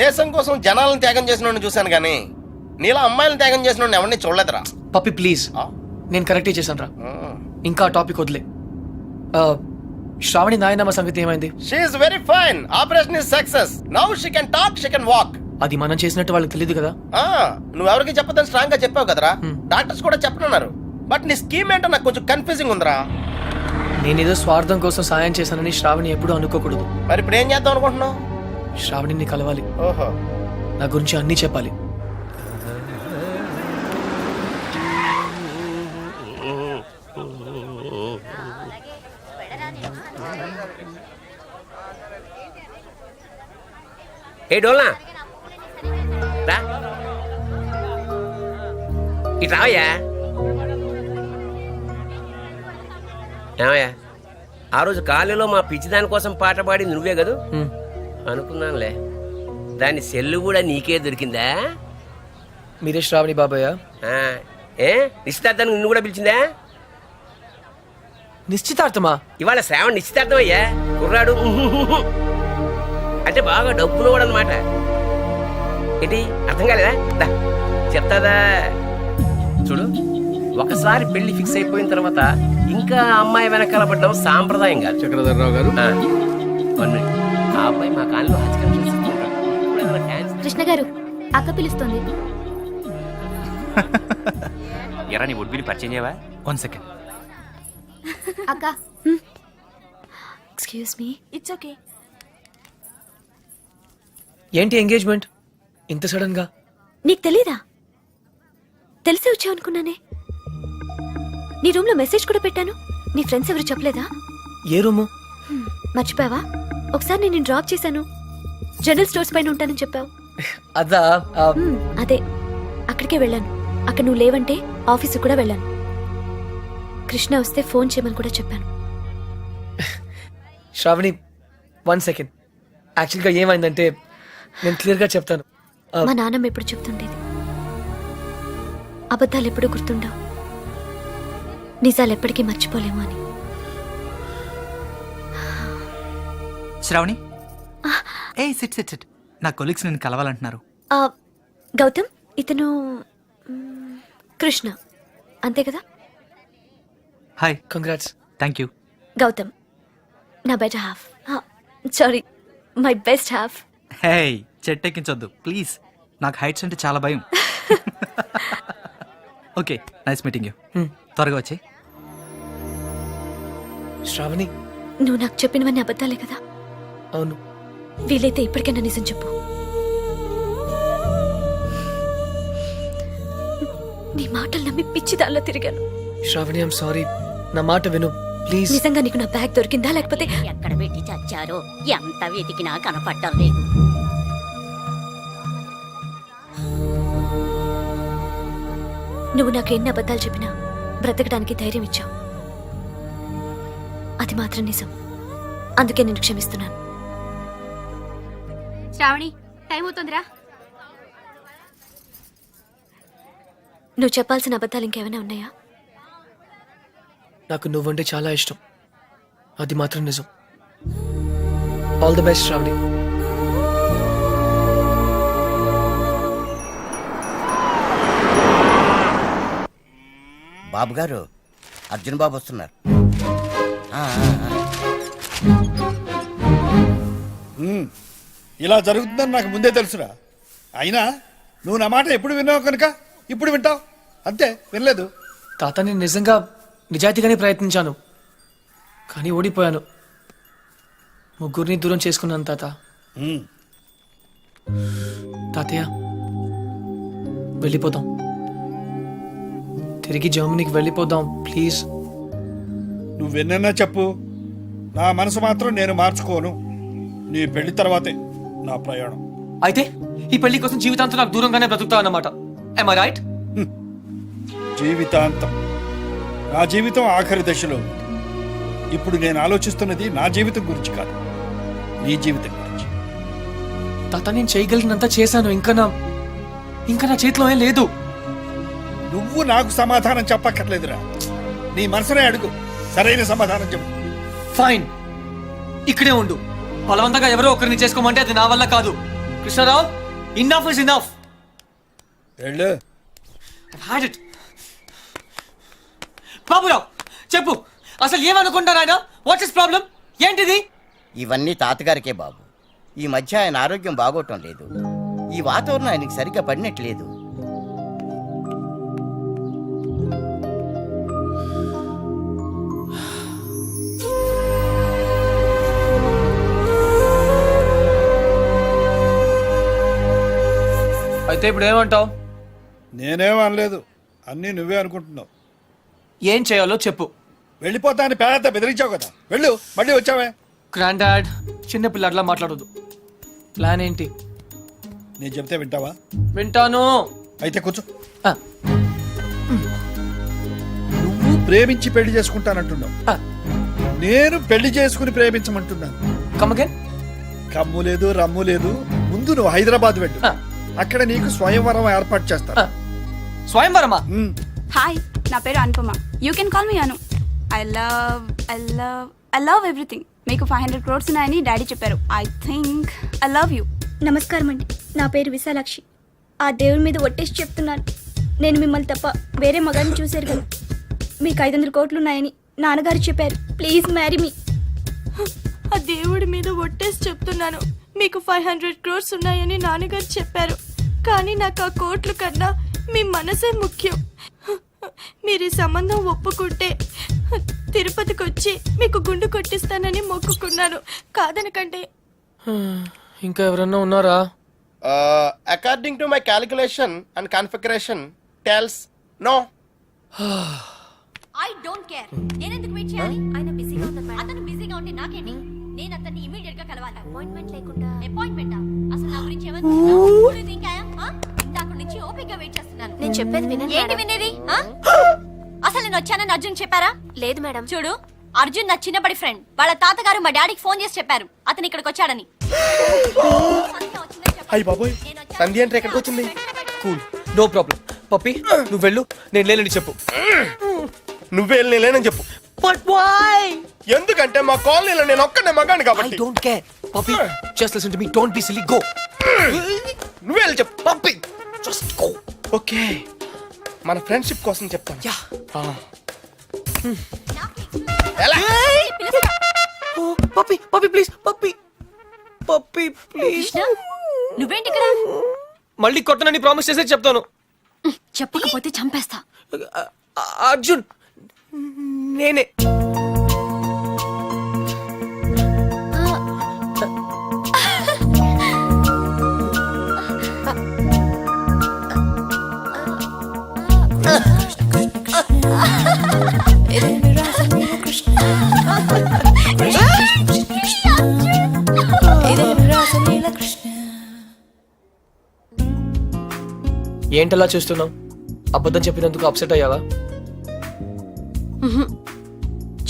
దేశం కోసం జనాలను త్యాగం చేసిన చూశాను కానీ నీలా అమ్మాయిలను త్యాగం చేసిన ఎవరిని చూడలేదురా. పప్పి ప్లీజ్? నేను కరెక్టే చేశాను రా. ఇంకా టాపిక్ వదిలే. శ్రావణి నాయనమ్మ సంగతి ఏమైంది? She's very fine operation is success now she can talk she can walk అది మనం చేసినట్టు వాళ్ళకి తెలియదు కదా. నువ్వు ఎవరికి చెప్పదని స్ట్రాంగ్గా చెప్పావు కదరా. డాక్టర్స్ కూడా చెప్పనున్నారు. బట్ నీ స్కీమ్ ఏంటో నాకు కొంచెం కన్ఫ్యూజింగ్ ఉందిరా. నేనేదో స్వార్థం కోసం సాయం చేశానని శ్రావణి ఎప్పుడూ అనుకోకూడదు. మరి ఇప్పుడు ఏం చేద్దాం అనుకుంటున్నావు? శ్రావణిని కలవాలి. ఓహో. నా గురించి అన్నీ చెప్పాలి. ఏ డోల్నా. రా. ఇటు రావయ్యా. ఏమయ్యా? ఆ రోజు కాలేలో మా పిచ్చిదాని కోసం పాట పాడి నువ్వే కదూ. అనుకున్నానులే. దాని సెల్లు కూడా నీకే దొరికిందా? మీరే శ్రావణి బాబాయ్ ఏ? నిశ్చితార్థానికి నిన్ను కూడా పిలిచిందా? నిశ్చితార్థమా? ఇవాళ శ్రావణ నిశ్చితార్థం అయ్యా కుర్రాడు అంటే బాగా డబ్బులు కూడా అనమాట ఏంటి? అర్థం కాలేదా? దా, చెప్తాదా? చూడు ఒకసారి పెళ్ళి ఫిక్స్ అయిపోయిన తర్వాత ఇంకా అమ్మాయి వెనకాల పడ్డం సాంప్రదాయం కాదు. చక్రధరరావు గారు. ఆ అబ్బాయి మా కాలంలో హస్కం చేస్తుంటాడు ఇప్పుడు ఏమైనా డాన్స్ కృష్ణ గారు అక్క పిలుస్తుంది. ఎరా నీ ఉడ్బిని పరిచయం చేయవా? వన్ సెకండ్ అక్క ఎక్స్క్యూజ్ మీ ఇట్స్ ఓకే ఏంటి ఎంగేజ్మెంట్ ఇంత సడన్గా నీకు తెలీదా? తెలిసే వచ్చావు అనుకున్నానే. నీ రూమ్లో మెసేజ్ కూడా పెట్టాను. నీ ఫ్రెండ్స్ ఎవరు చెప్పలేదా? ఏ రూము మర్చిపోయావా? ఒకసారి నేను డ్రాప్ చేశాను. జనరల్ స్టోర్స్ పైన ఉంటానని చెప్పావు. అదా అక్కడికే వెళ్ళాను. అక్కడ నువ్వు లేవంటే ఆఫీసు కూడా వెళ్ళాను. కృష్ణ వస్తే ఫోన్ చేయమని కూడా చెప్పాను. Shravani one second. యాక్చువల్గా ఏమైందంటే నేను క్లియర్గా చెప్తాను. ఆ, మా నాన్నమ్మ ఎప్పుడు చెప్తుండేది. అబద్ధాలు ఎప్పుడు గుర్తుండవు. నిజాలు ఎప్పటికీ మర్చిపోలేము అని. శ్రావణి? ఏ సిట్ సిట్ సిట్. నా కొలీగ్స్ నేను కలవాలంటున్నారు. ఆ, గౌతమ్ ఇతను మ్, కృష్ణ. అంతే కదా? Hi. Congrats thank you Gautam నా better half. Sorry my best half. Hey చెట్టెక్కించొద్దు. Please నాకు హైట్స్ అంటే చాలా భయం. Okay nice meeting you. త్వరగా వచ్చి శ్రావణి. నువ్వు నాకు చెప్పినవన్నీ అబద్ధాలే కదా? అవును. వీలైతే ఇప్పటికైనా నిజం చెప్పు. నీ మాటలు నమ్మి పిచ్చి దానిలో తిరిగాను. శ్రావణి ఐమ్ సారీ నా మాట విను. ప్లీజ్ నిజంగా నీకు నా బ్యాగ్ దొరికిందా లేకపోతే? ఎక్కడ పెట్టి చచ్చారో ఎంత వెతికినా కనపడటం లేదు. నువ్వు నాకు ఎన్ని అబద్ధాలు చెప్పినా బ్రతకడానికి ధైర్యం ఇచ్చావు. అది మాత్రం నిజం. అందుకే నేను క్షమిస్తున్నాను. శ్రావణి టైం అవుతుందిరా. నువ్వు చెప్పాల్సిన అబద్ధాలు ఇంకేమైనా ఉన్నాయా? నాకు నువ్వంటే చాలా ఇష్టం. అది మాత్రం నిజం. All the best Shravani. Babu garu Arjun Babu వస్తున్నారు. ఆ, ఆ, ఆ. ఉమ్, ఇలా జరుగుతుందని నాకు ముందే తెలుసురా. అయినా నువ్వు నా మాట ఎప్పుడు విన్నావు కనుక ఇప్పుడు వింటావు. అంతే వినలేదు. తాత నేను నిజంగా నిజాయితీగానే ప్రయత్నించాను. కానీ ఓడిపోయాను. ముగ్గురిని దూరం చేసుకున్నాను తాత. తాతయ్య వెళ్ళిపోదాం. తిరిగి జర్మనీకి వెళ్ళిపోదాం ప్లీజ్. నువ్వు విన్నా చెప్పు. నా మనసు మాత్రం నేను మార్చుకోను. నీ పెళ్ళి తర్వాతే. నా ప్రయాణం. అయితే ఈ పెళ్ళి కోసం జీవితాంతం నాకు దూరంగానే బ్రతుకుతా అన్నమాట. ఐ రైట్ జీవితాంతం. నా జీవితం ఆఖరి దశలో ఉంది. ఇప్పుడు నేను ఆలోచిస్తున్నది నా జీవితం గురించి కాదు. నీ జీవితం గురించి. తాత నేను చేయగలిగినంత చేశాను. ఇంకా నా ఇంకా నా చేతిలో ఏం లేదు. నువ్వు నాకు సమాధానం చెప్పక్కర్లేదురా. నీ మనసునే అడుగు. సరైన సమాధానం చెప్పు. ఫైన్ ఇక్కడే ఉండు. బలవంతంగా ఎవరో ఒకరిని చేసుకోమంటే అది నా వల్ల కాదు. కృష్ణారావు ఇన్నఫ్ ఇస్ వెళ్ళు హ్యాడ్ ఇట్ బాబురావు చెప్పు. అసలు ఏమనుకుంటారు ఆయన? వాట్ ఇస్ ప్రాబ్లం ఏంటిది? ఇవన్నీ తాతగారికే బాబు. ఈ మధ్య ఆయన ఆరోగ్యం బాగోటం లేదు. ఈ వాతావరణం ఆయనకి సరిగ్గా పడినట్లేదు అయితే ఇప్పుడు ఏమంటావు? నేనేం అనలేదు. అన్నీ నువ్వే అనుకుంటున్నావు. ఏం చేయాలో చెప్పు. వెళ్ళిపోతా అని పేద బెదిరించావు కదా. వెళ్ళు మళ్ళీ వచ్చావే. గ్రాండ్ డాడ్ చిన్న పిల్లట్లా మాట్లాడదు ప్లాన్ ఏంటి? నేను చెప్తే వింటావా? వింటాను. అయితే కూర్చో. ఆ, నువ్వు ప్రేమించి పెళ్ళి చేసుకుంటానంటున్నావు. ఆ, నేను పెళ్ళి చేసుకుని ప్రేమించమంటున్నాను. Come again? కమ్ము లేదు రమ్ము లేదు. ముందు నువ్వు హైదరాబాద్ వెళ్ళు. ఆ. అక్కడ నీకు స్వయంవరం ఏర్పాటు చేస్తాను ఆ, స్వయంవరమా. హాయ్ నా పేరు Anupama. You can call me Anu I love I love I love everything మీకు ఫైవ్ హండ్రెడ్ క్రోర్స్ ఉన్నాయని డాడీ చెప్పారు. I think I love you నమస్కారం అండి. నా పేరు విశాలాక్షి. ఆ దేవుడి మీద ఒట్టేసి చెప్తున్నాను. నేను మిమ్మల్ని తప్ప వేరే మగాన్ని చూశారు కదా. మీకు ఐదు వందల కోట్లు ఉన్నాయని నాన్నగారు చెప్పారు. ప్లీజ్ మ్యారీ మీ ఆ దేవుడి మీద ఒట్టేసి చెప్తున్నాను. మీకు ఫైవ్ హండ్రెడ్ క్రోర్స్ ఉన్నాయని నాన్నగారు చెప్పారు. కానీ నాకు ఆ కోట్లు కన్నా మీ మనసే ముఖ్యం. మీరు ఈ సంబంధం ఒప్పుకుంటే తిరుపతికి వచ్చి మీకు గుండు కొట్టిస్తానని మొక్కుకున్నాను. కాదనకంటే ఇంకా ఎవరన్నా ఉన్నారా? According to my calculation and configuration tells no I don't care నేను ఎందుకు వెయిట్ చేయాలి? ఆయన బిజీగా ఉన్నారు అతను బిజీగా ఉంటే నాకేంటి? నేను అతన్ని ఇమీడియట్గా కలవాలి. అపాయింట్మెంట్ లేకుండా. అపాయింట్మెంట్ అసలు నా గురించి ఏమనుకుంటున్నావు చేస్తున్నాను నేను చెప్పేది వినండి ఏంటి వినేది? ఆ? అసలు నేను వచ్చానని అర్జున్ చెప్పారా? లేదు మేడం. చూడు అర్జున్ నా చిన్నబడి ఫ్రెండ్. వాళ్ళ తాతగారు మా డాడీకి ఫోన్ చేసి చెప్పారు. అతను ఇక్కడికి వచ్చాడని. అయ్యి బాబోయ్ నేను. సంధ్య అంటే ఎక్కడికి వచ్చింది? కూల్. No problem. పప్పి నువ్వు వెళ్ళు. నేను లేనని చెప్పు. నువ్వే వెళ్ళి లేనని చెప్పు. బట్ వై ఎందుకంటే మా కాలనీలో నేను ఒక్కనే మగాను ఐ కాబట్టి don't care Pappi just listen to me don't be silly go నువ్వే వెళ్ళి చెప్పు. Pappi just go okay. మన ఫ్రెండ్షిప్ కోసం చెప్తాను. Yeah. Pappi Pappi please Pappi. Pappi please. Krishna నువ్వేంటి ఇక్కడ? మళ్ళీ కొట్టనని ప్రామిస్ చేసే చెప్తాను. చెప్పకపోతే చంపేస్తా. అ- అర్జున్ నేనే. ఏంటలా చూస్తున్నావు? అబద్ధం చెప్పినందుకు అప్సెట్ అయ్యావా?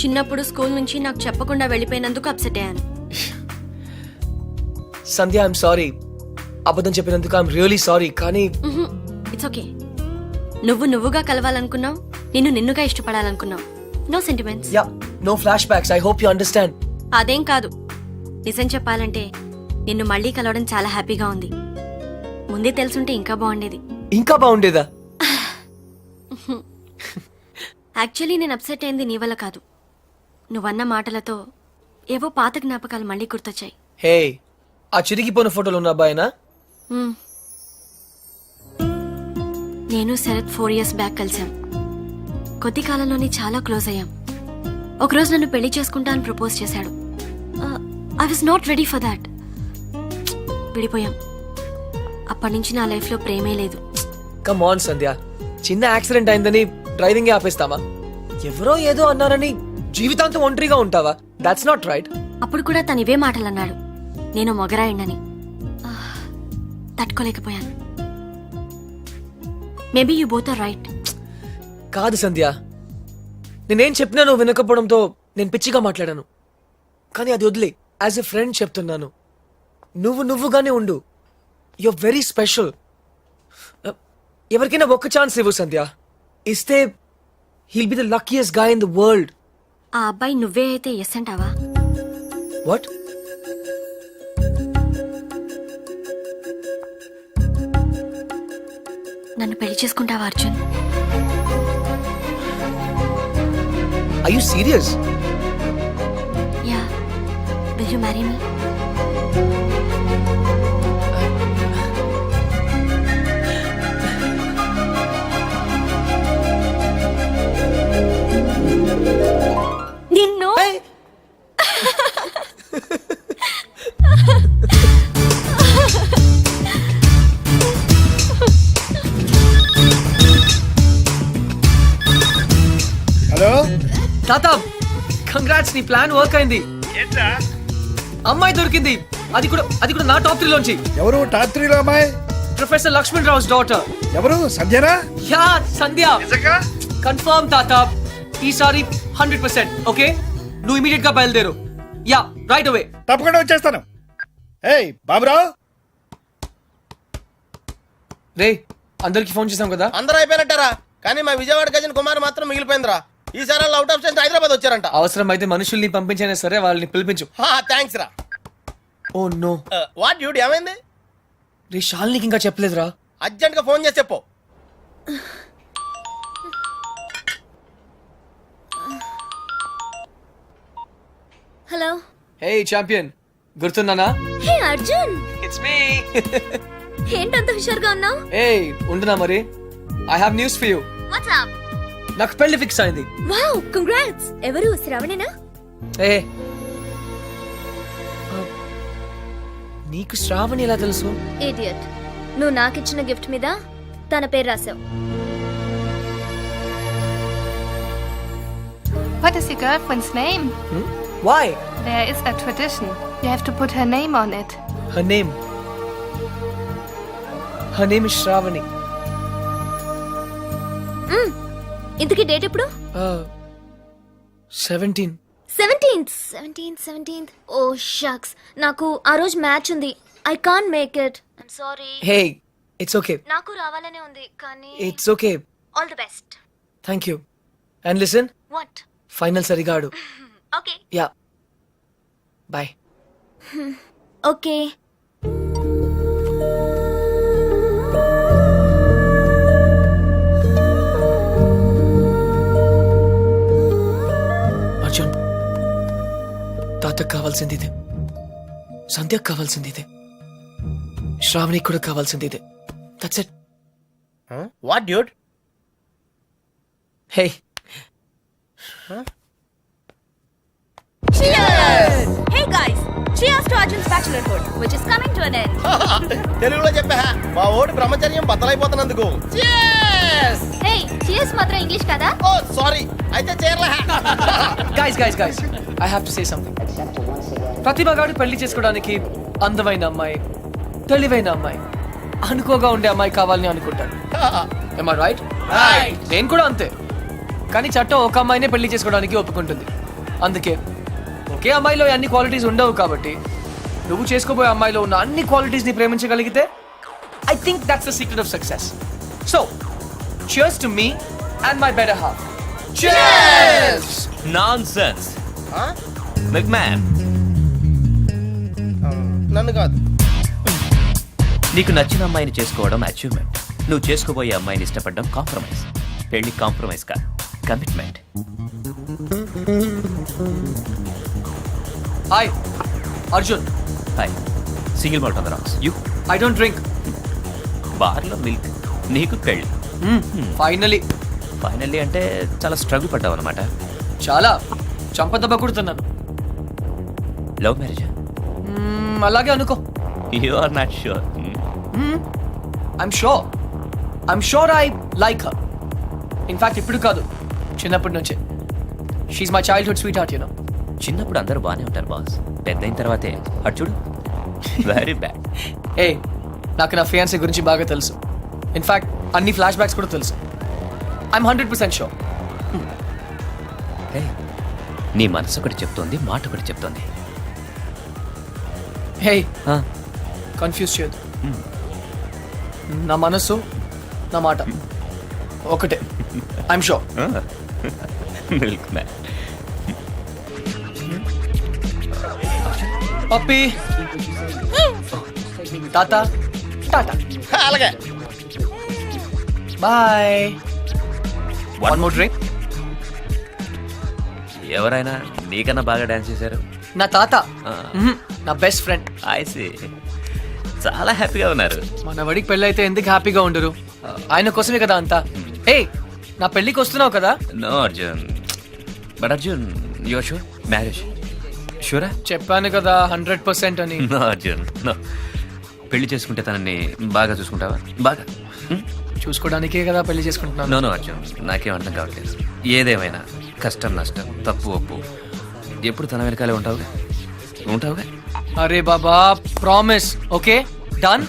చిన్నప్పుడు స్కూల్ నుంచి నాకు చెప్పకుండా వెళ్ళిపోయినందుకు అప్సెట్ అయ్యాను. సంధ్య ఐఎమ్ సారీ అబద్ధం చెప్పినందుకు ఐఎమ్ రియలీ సారీ కానీ ఇట్స్ ఓకే నువ్వు నువ్వుగా కలవాలనుకున్నావు? నిన్ను నిన్నుగా ఇష్టపడాలనుకున్నావు. No sentiments yeah no flashbacks I hope you understand అదేం కాదు. నిజం చెప్పాలంటే నిన్ను మళ్ళీ కలవడం చాలా హ్యాపీగా ఉంది. ముందే తెలుసుంటే ఇంకా బాగుండేది. ఇంకా బాగుండేదా? యాక్చువల్లీ నేను అప్సెట్ అయింది నీ వల్ల కాదు. నువ్వన్న మాటలతో ఏవో పాత జ్ఞాపకాలు మళ్ళీ గుర్తొచ్చాయి. హే ఆ చిరిగిపోయిన ఫోటోలు ఉన్న అబ్బాయినా మ్మ్. నేను శరత్ ఫోర్ ఇయర్స్ బ్యాక్ కలిసాం. కొద్ది కాలంలోనే చాలా క్లోజ్ అయ్యాం. ఒకరోజు నన్ను పెళ్ళి చేసుకుంటా అని ప్రపోజ్ చేశాడు. I was not ready for that విడిపోయాం. అప్పటి నుంచి నా లైఫ్లో ప్రేమే లేదు. Come on Sandhya. చిన్న యాక్సిడెంట్ అయిందని డ్రైవింగ్ ఆపేస్తావా ఎవరో ఏదో అన్నారని జీవితాంతం ఒంటరిగా ఉంటావా? దాట్స్ నాట్ రైట్ అప్పుడు కూడా తను ఇవే మాటలు అన్నాడు నేను మొగరాయండని తట్టుకోలేకపోయాను. Maybe you both are right కాదు సంధ్య. నేనేం చెప్పినానో వినకపోవడంతో నేను పిచ్చిగా మాట్లాడాను. కానీ అది వదిలే. యాజ్ ఎ ఫ్రెండ్ చెప్తున్నాను. నువ్వు నువ్వుగానే ఉండు. యు వెరీ స్పెషల్ ఎవరికైనా ఒక్క ఛాన్స్ ఇవ్వు సంధ్య. ఇస్తే he'll be the luckiest guy in the world ఆ అబ్బాయి నువ్వే అయితే ఎస్ అంటావా? వాట్ నన్ను పెళ్ళి చేసుకుంటావా Arjun? Are you serious? Yeah. Will you marry me? తాత కంగ్రాట్స్ నీ ప్లాన్ వర్క్ అయింది. అమ్మాయి దొరికింది. అది కూడా అది కూడా నా టాప్ త్రీ లోంచి. ఎవరు? టాప్ త్రీలో అమ్మాయి? ప్రొఫెసర్ లక్ష్మణ్ రావుస్ డాటర్ ఎవరు? సంధ్యనా? యా సంధ్య. కన్ఫర్మ్ తాత. ఈసారి హండ్రెడ్ పర్సెంట్ ఓకే నువ్వు ఇమీడియట్గా బయలుదేరు. యా రైట్ అవే తప్పకుండా వచ్చేస్తాను. ఏయ్ బాబురావు. రే అందరికి ఫోన్ చేసాం కదా? అందరూ అయిపోయినట్టారా. కానీ మా విజయవాడ గజన్ కుమార్ మాత్రం మిగిలిపోయిందిరా. ఈసారి వాళ్ళు అవుట్ ఆఫ్ స్టేషన్ హైదరాబాద్ వచ్చారంట. అవసరం అయితే మనుషుల్ని పంపించైనా సరే వాళ్ళని పిలిపించు. థ్యాంక్స్ రా. ఓ నో వాట్ డ్యూటీ ఏమైంది? రే షాల్నికి ఇంకా చెప్పలేదురా. అర్జెంట్గా ఫోన్ చేసి చెప్పు. హలో హే చాంపియన్ గుర్తున్నానా? హే అర్జున్ ఇట్స్ మీ ఏంటంత హుషారుగా ఉన్నావు? ఏ ఉండునా మరి? I have news for you WhatsApp నాకు పెళ్ళి ఫిక్స్ అయింది. వావ్ కంగ్రాట్స్ ఎవరు? శ్రావణేనా? ఏ. నీకు శ్రావణి ఎలా తెలుసు? ఇడియట్ నువ్వు నాకిచ్చిన గిఫ్ట్ మీద తన పేరు రాసావు. What is your girlfriend's name? Why There is a tradition. You have to put her name on it. Her name her name is Shravani ఇంతకీ డేట్ ఎప్పుడు? Seventeen. Seventeenth. Seventeenth seventeenth. Oh shucks. నాకు ఆ రోజు match ఉంది. I can't make it. I'm sorry. Hey it's okay. నాకు రావాలనే ఉంది కానీ it's okay. All the best. Thank you. And listen? What? Final సరిగా ఆడు ఓకే. యా. బాయ్. ఓకే. తాతకు కావాల్సింది ఇదే సంధ్యకు కావాల్సింది ఇదే శ్రావణికి కూడా కావాల్సింది ఇదే that's it what dude hey Hey guys, cheers to Arjun's bachelorhood, which is coming to an end. తెలుగులో చెప్పా మా ఓడి బ్రహ్మచర్యం బద్దలైపోతున్నందుకు. Hey, cheers మాత్రం ఇంగ్లీష్ కదా? ఓ సారీ అయితే చేరలే. Guys guys guys I have to say something Pratibha garu పెళ్ళి చేసుకోవడానికి అందమైన అమ్మాయి తెలివైన అమ్మాయి అనుకోగా ఉండే అమ్మాయి కావాలని అనుకుంటాడు ఐ రైట్ నేను కూడా అంతే. కానీ చట్టం ఒక అమ్మాయినే పెళ్ళి చేసుకోవడానికి ఒప్పుకుంటుంది. అందుకే ఒకే అమ్మాయిలో అన్ని క్వాలిటీస్ ఉండవు కాబట్టి నువ్వు చేసుకోబోయే అమ్మాయిలో ఉన్న అన్ని క్వాలిటీస్ని ప్రేమించగలిగితే I think that's the secret of success so cheers to me and my better half cheers! Nonsense man నన్ను కాదు. నీకు నచ్చిన అమ్మాయిని చేసుకోవడం అచీవ్మెంట్ నువ్వు చేసుకోబోయే అమ్మాయిని ఇష్టపడడం కాంప్రమైజ్ పెళ్ళి కాంప్రమైజ్ కాదు commitment hi Arjun hi single on the rocks you I don't drink బార్లో మిల్క్ నీకు పెళ్ళి. ఫైనలీ ఫైనల్లీ అంటే చాలా స్ట్రగుల్ పడ్డావు అనమాట చాలా. చంపదెబ్బ కుడుతున్నాను. లవ్ మ్యారేజ్ మ్మ్, అలాగే అనుకో. You are not sure I'm sure I'm sure I like her in fact ఇప్పుడు కాదు. చిన్నప్పటి నుంచే. She's my childhood sweetheart you know చిన్నప్పుడు అందరూ బాగానే ఉంటారు బాస్ పెద్దయిన తర్వాతే. అటు చూడు. వెరీ బ్యాడ్ ఏ నాకు నా ఫియాన్సీ గురించి బాగా తెలుసు. ఇన్ఫాక్ట్ అన్ని ఫ్లాష్ బ్యాక్స్ కూడా తెలుసు. I'm hundred percent sure hey నీ మనసు ఒకటి చెప్తోంది మాట ఒకటి చెప్తోంది. హే ఆ, కన్ఫ్యూజ్ చేయదు నా మనస్సు నా మాట ఒకటే. ఐఎమ్ షోర్ మిల్క్ మ్యాన్ పప్పి తాత టాటా అలాగే. బాయ్ వన్ మోర్ డ్రింక్ ఎవరైనా నీకన్నా బాగా డాన్స్ చేశారు? నా తాత. మ్మ్. నా బెస్ట్ ఫ్రెండ్ ఐసి చాలా హ్యాపీగా ఉన్నారు. మన వడికి పెళ్ళి అయితే ఎందుకు హ్యాపీగా ఉండరు? ఆయన కోసమే కదా అంతా. ఏ నా పెళ్ళికి వస్తున్నావు కదా? No Arjun but Arjun your sure marriage షూరా చెప్పాను కదా హండ్రెడ్ పర్సెంట్ అని. నో అర్జున్ నో పెళ్ళి చేసుకుంటే తనని బాగా చూసుకుంటావా? బాగా. చూసుకోవడానికే కదా పెళ్ళి చేసుకుంటున్నాను. నో అర్జున్ నాకేం అర్థం కావట్లేదు. ఏదేమైనా కష్టం నష్టం తప్పు ఒప్పు. ఎప్పుడు తన వెనకాలే ఉంటావుగా? ఉంటావుగా? అరే బాబా promise okay done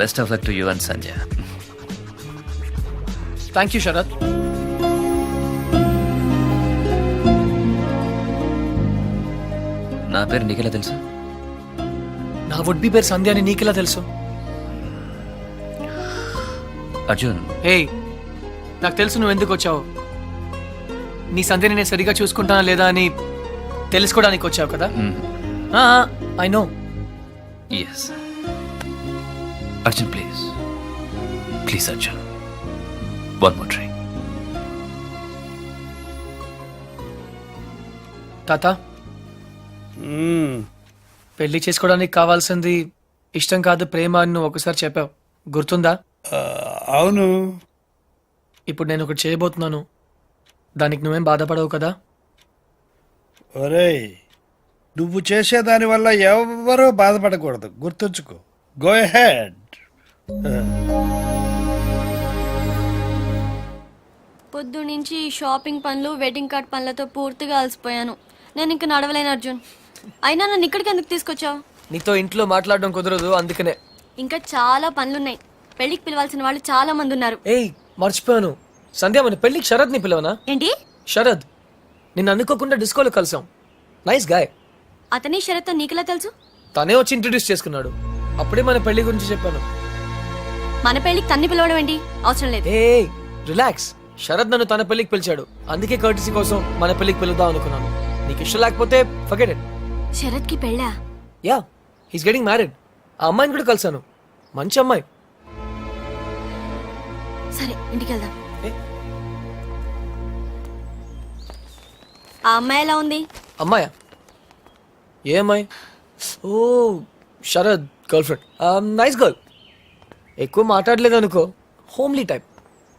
best of luck to you and Sanjay thank you Sharath నా పేరు నీకెలా తెలుసు? నా వుడ్ బి పేరు సంధ్య అని నీకెలా తెలుసు? అర్జున్. హే నాకు తెలుసు నువ్వు ఎందుకు వచ్చావు. నీ సంధ్యని నేను సరిగా చూసుకుంటానా లేదా అని తెలుసుకోవడానికి వచ్చావు కదా? I know yes Arjun please please Arjun. One more try తాత. పెళ్ళి చేసుకోవడానికి కావాల్సింది ఇష్టం కాదు ప్రేమ అని నువ్వు ఒకసారి చెప్పావు. గుర్తుందా? ఆ, అవును. ఇప్పుడు నేను ఒకటి చేయబోతున్నాను. దానికి నువ్వేం బాధపడవు కదా? ఒరేయ్ నువ్వు చేసేదాని వల్ల ఎవరూ బాధపడకూడదు. గుర్తుంచుకో. గో హెడ్ పొద్దు నుంచి ఈ షాపింగ్ పనులు వెడ్డింగ్ కార్డ్ పనులతో పూర్తిగా అలసిపోయాను. నేను ఇంక నడవలేను అర్జున్. అయినా నన్ను ఇక్కడికి ఎందుకు తీసుకొచ్చావు? నీతో ఇంట్లో మాట్లాడడం కుదరదు అందుకనే. ఇంకా చాలా పనులున్నాయి. పెళ్ళికి పిలవాల్సిన వాళ్ళు చాలా మంది ఉన్నారు. ఏయ్ మర్చిపోయాను. సంధ్య మన పెళ్ళికి శరద్ని పిలవనా? ఏంటి? శరద్ నిన్ను అనుకోకుండా డిస్కోలో కలిసాం. నైస్ గాయ్ అతని షరత్ నీకెలా తెలుసు? తనే వచ్చి ఇంట్రడ్యూస్ చేసుకున్నాడు. అప్పుడే మన పెళ్ళి గురించి చెప్పాను. మన పెళ్ళికి తన్ని పిలవడం ఏంటి? అవసరం లేదు. ఏ రిలాక్స్ శరద్ నన్ను తన పెళ్ళికి పిలిచాడు. అందుకే కర్టీసీ కోసం మన పెళ్ళికి పిలుద్దాం అనుకున్నాను. నీకు ఇష్టం లేకపోతే ఫర్గెట్ ఇట్ శరత్కి పెళ్ళా? యా హీస్ గెటింగ్ మ్యారీడ్ ఆ అమ్మాయిని కూడా కలిసాను మంచి అమ్మాయి. సరే ఇంటికి వెళ్దాం ఏ? ఆ అమ్మాయి ఎలా ఉంది? అమ్మాయా? ఏ అమ్మాయి? ఓ Sharad girlfriend nice girl. ఎక్కువ మాట్లాడలేదు అనుకో హోమ్లీ టైప్.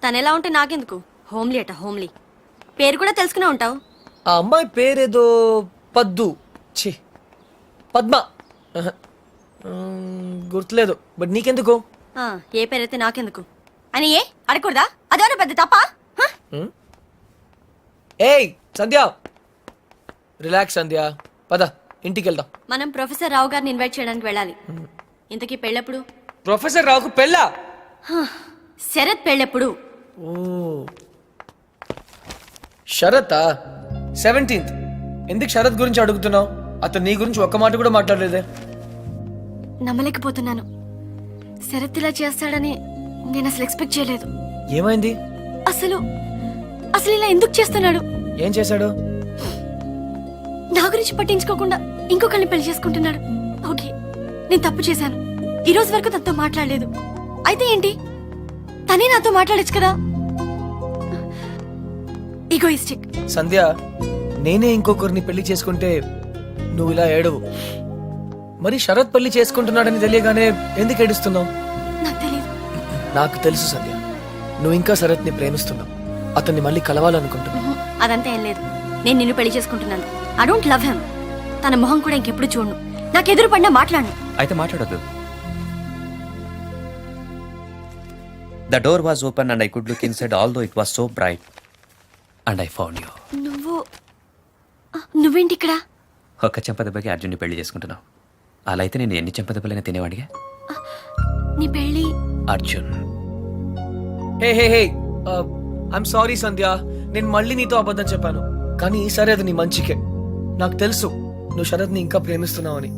తను ఎలా ఉంటే నాకెందుకు? హోమ్లీ అట హోమ్లీ. పేరు కూడా తెలుసుకునే ఉంటావు. ఆ అమ్మాయి పేరేదో పద్దు. ఛీ. పద్మ. ఆహా. గుర్తులేదు. బట్ నీకెందుకు? ఆ, ఏ పేరైతే నాకెందుకు? అని ఏ? అడగకూడదా? అదేమన్నా పెద్ద తప్ప? ఏయ్ సంధ్య! రిలాక్స్ సంధ్య. పద ఇంటికి వెళ్దాం మనం ప్రొఫెసర్ రావు గారిని ఇన్వైట్ చేయడానికి వెళ్ళాలి. ఇంతకీ పెళ్ళెప్పుడు? ప్రొఫెసర్ రావుకు పెళ్ళా? శరత్ పెళ్ళెప్పుడు? ఓ. శరత్? సెవెంటీన్త్. ఎందుకు శరత్ గురించి అడుగుతున్నావు? అతను నీ గురించి ఒక్క మాట కూడా మాట్లాడలేదే. నమ్మలేకపోతున్నాను. శరత్ ఇలా చేస్తాడని నేను అసలు ఎక్స్పెక్ట్ చేయలేదు. ఏమైంది? అసలు అసలు ఇలా ఎందుకు చేస్తున్నాడు? ఏం చేశాడు? నా గురించి పట్టించుకోకుండా ఇంకొకరిని పెళ్ళి చేసుకుంటున్నాడు. ఓకే నేను తప్పు చేశాను. ఈ రోజు వరకు తనతో మాట్లాడలేదు. అయితే ఏంటి? తనే నాతో మాట్లాడచ్చు కదా? ఈగోయిస్టిక్ సంధ్య నేనే ఇంకొకరిని పెళ్ళి చేసుకుంటే నువ్వు ఇలా ఏడవు. మరి శరత్ పెళ్ళి చేసుకుంటున్నాడని తెలియగానే ఎందుకు ఏడుస్తున్నావు? నాకు తెలియదు నాకు తెలుసు సంధ్య నువ్వు ఇంకా శరత్ని ప్రేమిస్తున్నావు. అతన్ని మళ్ళీ కలవాలనుకుంటున్నావు. అదంతా ఏం లేదు. నేను నిన్ను పెళ్ళి చేసుకుంటున్నాను. ఐ డోంట్ లవ్ హెమ్ తన మొహం కూడా ఇంకెప్పుడు చూడను. నాకు ఎదురు పడినా మాట్లాడను. అయితే మాట్లాడొద్దు. The door was open and I could look inside although it was so bright and I found you నువ్వు ఆ, నువ్వేంటి ఇక్కడ? ఒక్క చెంపదెబ్బకి అర్జున్ని పెళ్ళి చేసుకుంటున్నావు. అలా అయితే నేను ఎన్ని చెంపదెబ్బలైనా తినేవాడిగా? నీ పెళ్ళి Arjun. Hey hey hey. I'm sorry Sandhya. నేను మళ్ళీ నీతో అబద్ధం చెప్పాను. కానీ ఈసారి అది నీ మంచికే. నాకు తెలుసు నువ్వు శరత్ని ఇంకా ప్రేమిస్తున్నావని.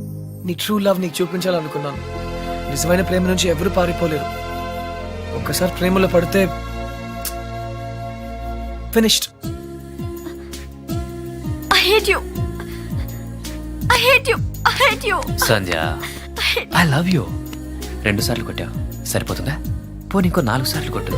నీ ట్రూ లవ్ నీకు చూపించాలనుకున్నాను. నిజమైన ప్రేమ నుంచి ఎవరు పారిపోలేరు. ఒక్కసారి ప్రేమలో పడితే finished I hate you I hate you I hate you Sandhya I love you రెండు సార్లు కొట్టావు. సరిపోతుందా? పోనీ ఇంకో నాలుగు సార్లు కొట్టు.